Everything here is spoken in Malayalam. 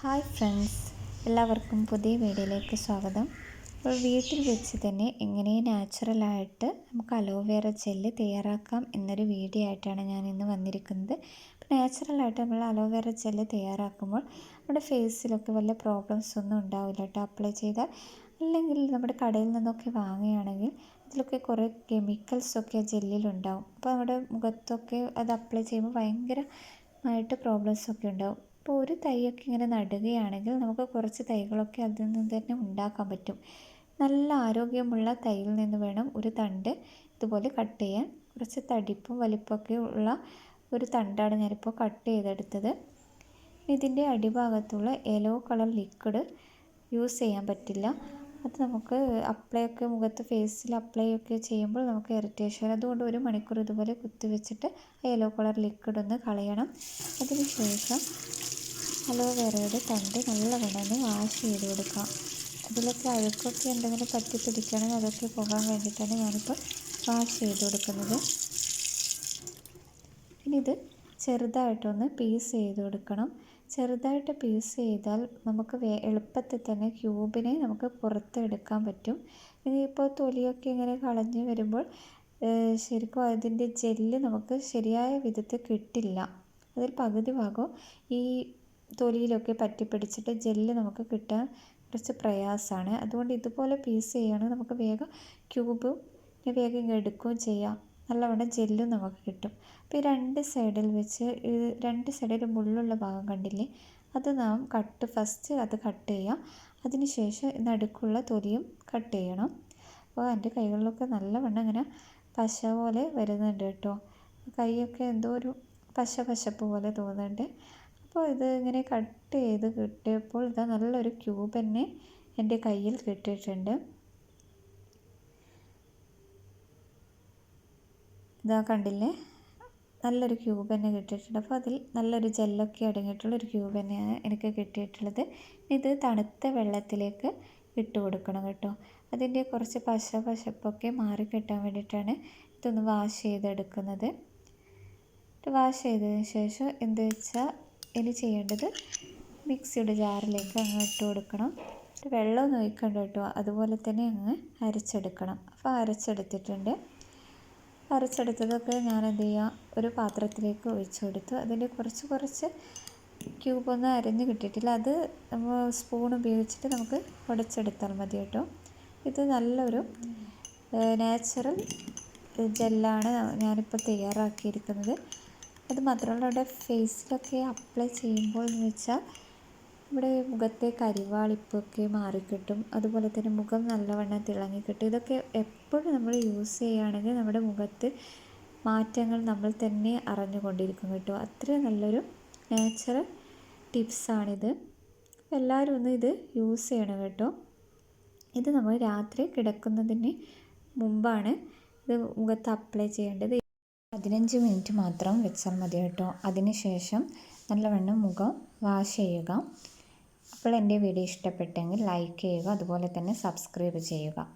ഹായ് ഫ്രണ്ട്സ് എല്ലാവർക്കും പുതിയ വീഡിയോയിലേക്ക് സ്വാഗതം. അപ്പോൾ വീട്ടിൽ വെച്ച് തന്നെ എങ്ങനെ നാച്ചുറലായിട്ട് നമുക്ക് അലോവേറ ജെല്ല് തയ്യാറാക്കാം എന്നൊരു വീഡിയോ ആയിട്ടാണ് ഞാൻ ഇന്ന് വന്നിരിക്കുന്നത്. അപ്പോൾ നാച്ചുറലായിട്ട് നമ്മൾ അലോവേറ ജെല്ല് തയ്യാറാക്കുമ്പോൾ നമ്മുടെ ഫേസിലൊക്കെ വല്ല പ്രോബ്ലംസ് ഒന്നും ഉണ്ടാവില്ല കേട്ടോ അപ്ലൈ ചെയ്താൽ അല്ലെങ്കിൽ നമ്മുടെ കടയിൽ നിന്നൊക്കെ വാങ്ങുകയാണെങ്കിൽ അതിലൊക്കെ കുറേ കെമിക്കൽസൊക്കെ ആ ജെല്ലിലുണ്ടാവും അപ്പോൾ നമ്മുടെ മുഖത്തൊക്കെ അത് അപ്ലൈ ചെയ്യുമ്പോൾ ഭയങ്കരമായിട്ട് പ്രോബ്ലംസൊക്കെ ഉണ്ടാവും. അപ്പോൾ ഒരു തൈയൊക്കെ ഇങ്ങനെ നടുകയാണെങ്കിൽ നമുക്ക് കുറച്ച് തൈകളൊക്കെ അതിൽ നിന്ന് തന്നെ ഉണ്ടാക്കാൻ പറ്റും. നല്ല ആരോഗ്യമുള്ള തൈയിൽ നിന്ന് വേണം ഒരു തണ്ട് ഇതുപോലെ കട്ട് ചെയ്യാൻ. കുറച്ച് തടിപ്പും വലിപ്പമൊക്കെ ഉള്ള ഒരു തണ്ടാണ് ഞാനിപ്പോൾ കട്ട് ചെയ്തെടുത്തത്. ഇതിന്റെ അടിഭാഗത്തുള്ള യെല്ലോ കളർ ലിക്വിഡ് യൂസ് ചെയ്യാൻ പറ്റില്ല. അത് നമുക്ക് അപ്ലൈ ഒക്കെ മുഖത്ത് ഫേസിൽ അപ്ലൈ ഒക്കെ ചെയ്യുമ്പോൾ നമുക്ക് ഇറിറ്റേഷൻ അതുകൊണ്ട് ഒരു മണിക്കൂർ ഇതുപോലെ കുത്തി വെച്ചിട്ട് യെല്ലോ കളർ ലിക്വിഡ് ഒന്ന് കളയണം. അതിന് ശേഷം അലോവേറയുടെ തണ്ട് നല്ലവണ്ണം വാഷ് ചെയ്ത് കൊടുക്കാം. അതിലൊക്കെ അഴുക്കൊക്കെ എന്തെങ്കിലും പറ്റി പിടിക്കണം അതൊക്കെ പോകാൻ വേണ്ടിയിട്ടാണ് ഞാനിപ്പോൾ വാഷ് ചെയ്ത് കൊടുക്കുന്നത്. ഇനി ഇത് ചെറുതായിട്ടൊന്ന് പീസ് ചെയ്ത് കൊടുക്കണം. ചെറുതായിട്ട് പീസ് ചെയ്താൽ നമുക്ക് വേ എളുപ്പത്തിൽ തന്നെ ക്യൂബിനെ നമുക്ക് പുറത്തെടുക്കാൻ പറ്റും. ഇനിയിപ്പോൾ തൊലിയൊക്കെ ഇങ്ങനെ കളഞ്ഞ് വരുമ്പോൾ ശരിക്കും അതിന്റെ ജെല്ല് നമുക്ക് ശരിയായ വിധത്തിൽ കിട്ടില്ല. അതിൽ പകുതി ഭാഗം ഈ തൊലിയിലൊക്കെ പറ്റി പിടിച്ചിട്ട് ജെല്ല് നമുക്ക് കിട്ടാൻ കുറച്ച് പ്രയാസമാണ്. അതുകൊണ്ട് ഇതുപോലെ പീസ് ചെയ്യുകയാണെങ്കിൽ നമുക്ക് വേഗം ക്യൂബും വേഗം എടുക്കുകയും ചെയ്യാം. നല്ലവണ്ണം ജെല്ലും നമുക്ക് കിട്ടും. അപ്പോൾ ഈ രണ്ട് സൈഡിൽ വെച്ച് രണ്ട് സൈഡിൽ മുള്ളുള്ള ഭാഗം കണ്ടില്ലേ? അത് നാം കട്ട് ഫസ്റ്റ് അത് കട്ട് ചെയ്യാം. അതിനുശേഷം നടുക്കുള്ള തൊലിയും കട്ട് ചെയ്യണം. അപ്പോൾ എന്റെ കൈകളിലൊക്കെ നല്ലവണ്ണം ഇങ്ങനെ പശ പോലെ വരുന്നുണ്ട് കേട്ടോ. കൈയൊക്കെ എന്തോ ഒരു പശ പശപ്പ് പോലെ തോന്നുന്നുണ്ട്. അപ്പോൾ ഇത് ഇങ്ങനെ കട്ട് ചെയ്ത് കിട്ടിയപ്പോൾ ഇതാ നല്ലൊരു ക്യൂബ് തന്നെ എന്റെ കയ്യിൽ കിട്ടിയിട്ടുണ്ട്. ഇതാ കണ്ടില്ലേ? നല്ലൊരു ക്യൂബ് തന്നെ കിട്ടിയിട്ടുണ്ട്. അപ്പോൾ അതിൽ നല്ലൊരു ജെല്ലൊക്കെ അടങ്ങിയിട്ടുള്ള ഒരു ക്യൂബ് തന്നെയാണ് എനിക്ക് കിട്ടിയിട്ടുള്ളത്. ഇത് തണുത്ത വെള്ളത്തിലേക്ക് ഇട്ട് കൊടുക്കണം കേട്ടോ. അതിന്റെ കുറച്ച് പശ പശപ്പൊക്കെ മാറി കിട്ടാൻ വേണ്ടിയിട്ടാണ് ഇതൊന്ന് വാഷ് ചെയ്തെടുക്കുന്നത്. വാഷ് ചെയ്തതിന് ശേഷം എന്ത് വെച്ചാൽ ഇനി ചെയ്യേണ്ടത് മിക്സിയുടെ ജാറിലേക്ക് അങ്ങ് ഇട്ട് കൊടുക്കണം. വെള്ളമൊന്നും ഒഴിക്കണ്ട കേട്ടോ. അതുപോലെ തന്നെ അങ്ങ് അരച്ചെടുക്കണം. അപ്പോൾ അരച്ചെടുത്തിട്ടുണ്ട്. അരച്ചെടുത്തതൊക്കെ ഞാൻ എന്ത് ചെയ്യാം ഒരു പാത്രത്തിലേക്ക് ഒഴിച്ചു കൊടുത്തു. അതിന്റെ കുറച്ച് കുറച്ച് ക്യൂബൊന്നും അരഞ്ഞ് കിട്ടിയിട്ടില്ല. അത് സ്പൂൺ ഉപയോഗിച്ചിട്ട് നമുക്ക് ഉടച്ചെടുത്താൽ മതി കേട്ടോ. ഇത് നല്ലൊരു നാച്ചുറൽ ജെല്ലാണ് ഞാനിപ്പോൾ തയ്യാറാക്കിയിരിക്കുന്നത്. അത് മാത്രമല്ല അവിടെ ഫേസിലൊക്കെ അപ്ലൈ ചെയ്യുമ്പോൾ എന്ന് വെച്ചാൽ ഇവിടെ മുഖത്തെ കരിവാളിപ്പൊക്കെ മാറിക്കിട്ടും അതുപോലെ തന്നെ മുഖം നല്ലവണ്ണം തിളങ്ങിക്കിട്ടും. ഇതൊക്കെ എപ്പോഴും നമ്മൾ യൂസ് ചെയ്യുകയാണെങ്കിൽ നമ്മുടെ മുഖത്ത് മാറ്റങ്ങൾ നമ്മൾ തന്നെ അറിഞ്ഞുകൊണ്ടിരിക്കും കേട്ടോ. അത്രയും നല്ലൊരു നാച്ചുറൽ ടിപ്സാണിത് എല്ലാവരും ഒന്ന് ഇത് യൂസ് ചെയ്യണം കേട്ടോ. ഇത് നമ്മൾ രാത്രി കിടക്കുന്നതിന് മുമ്പാണ് ഇത് മുഖത്ത് അപ്ലൈ ചെയ്യേണ്ടത്. പതിനഞ്ച് മിനിറ്റ് മാത്രം വെച്ചാൽ മതി കേട്ടോ. അതിനുശേഷം നല്ലവണ്ണം മുഖം വാഷ് ചെയ്യുക. അപ്പോൾ എന്റെ വീഡിയോ ഇഷ്ടപ്പെട്ടെങ്കിൽ ലൈക്ക് ചെയ്യുക അതുപോലെ തന്നെ സബ്സ്ക്രൈബ് ചെയ്യുക.